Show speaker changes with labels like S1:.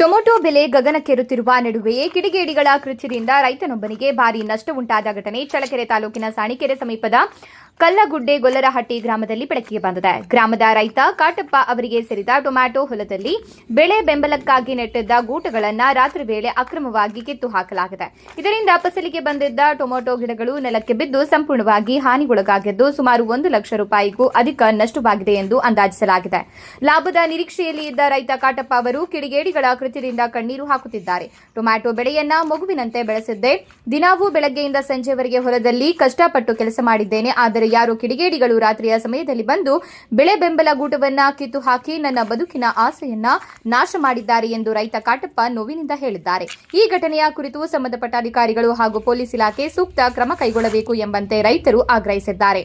S1: Tomato ಬೆಲೆ ಗಗನಕ್ಕೇರುತ್ತಿರುವ ನಡುವೆಯೇ ಕಿಡಿಗೇಡಿಗಳ ಕೃತ್ಯದಿಂದ ರೈತನೊಬ್ಬನಿಗೆ ಭಾರೀ ನಷ್ಟ ಉಂಟಾದ ಘಟನೆ ಚಳ್ಳಕೆರೆ ತಾಲೂಕಿನ ಸಾಣಿಕೆರೆ ಸಮೀಪದ ಕಲ್ಲಗುಡ್ಡೆ ಗೊಲ್ಲರಹಟ್ಟಿ ಗ್ರಾಮದಲ್ಲಿ ಬೆಳಕಿಗೆ ಬಂದಿದೆ. ಗ್ರಾಮದ ರೈತ ಕಾಟಪ್ಪ ಅವರಿಗೆ ಸೇರಿದ ಟೊಮ್ಯಾಟೊ ಹೊಲದಲ್ಲಿ ಬೆಳೆ ಬೆಂಬಲಕ್ಕಾಗಿ ನೆಟ್ಟಿದ್ದ ಗೂಟಗಳನ್ನು ರಾತ್ರಿ ವೇಳೆ ಅಕ್ರಮವಾಗಿ ಕಿತ್ತು ಹಾಕಲಾಗಿದೆ ಇದರಿಂದ ಫಸಲಿಗೆ ಬಂದಿದ್ದ ಟೊಮ್ಯಾಟೊ ಗಿಡಗಳು ನೆಲಕ್ಕೆ ಬಿದ್ದು ಸಂಪೂರ್ಣವಾಗಿ ಹಾನಿಗೊಳಗಾಗಿದ್ದು ಸುಮಾರು ಒಂದು ಲಕ್ಷ ರೂಪಾಯಿಗೂ ಅಧಿಕ ನಷ್ಟವಾಗಿದೆ ಎಂದು ಅಂದಾಜಿಸಲಾಗಿದೆ. ಲಾಭದ ನಿರೀಕ್ಷೆಯಲ್ಲಿ ಇದ್ದ ರೈತ ಕಾಟಪ್ಪ ಅವರು ಕಿಡಿಗೇಡಿಗಳ ಕೃತ್ಯದಿಂದ ಕಣ್ಣೀರು ಹಾಕುತ್ತಿದ್ದಾರೆ. ಟೊಮ್ಯಾಟೊ ಬೆಳೆಯನ್ನ ಮಗುವಿನಂತೆ ಬೆಳೆಸಿದ್ದೆ. ದಿನವೂ ಬೆಳಗ್ಗೆಯಿಂದ ಸಂಜೆವರೆಗೆ ಹೊಲದಲ್ಲಿ ಕಷ್ಟಪಟ್ಟು ಕೆಲಸ ಮಾಡಿದ್ದೇನೆ, ಆದರೆ ಯಾರೋ ಕಿಡಿಗೇಡಿಗಳು ರಾತ್ರಿಯ ಸಮಯದಲ್ಲಿ ಬಂದು ಬೆಳೆ ಬೆಂಬಲ ಗೂಟವನ್ನ ಕಿತ್ತು ಹಾಕಿ ನನ್ನ ಬದುಕಿನ ಆಸೆಯನ್ನ ನಾಶ ಮಾಡಿದ್ದಾರೆ ಎಂದು ರೈತ ಕಾಟಪ್ಪ ನೋವಿನಿಂದ ಹೇಳಿದ್ದಾರೆ. ಈ ಘಟನೆಯ ಕುರಿತು ಸಂಬಂಧಪಟ್ಟ ಅಧಿಕಾರಿಗಳು ಹಾಗೂ ಪೊಲೀಸ್ ಇಲಾಖೆ ಸೂಕ್ತ ಕ್ರಮ ಕೈಗೊಳ್ಳಬೇಕು ಎಂಬಂತೆ ರೈತರು ಆಗ್ರಹಿಸಿದ್ದಾರೆ.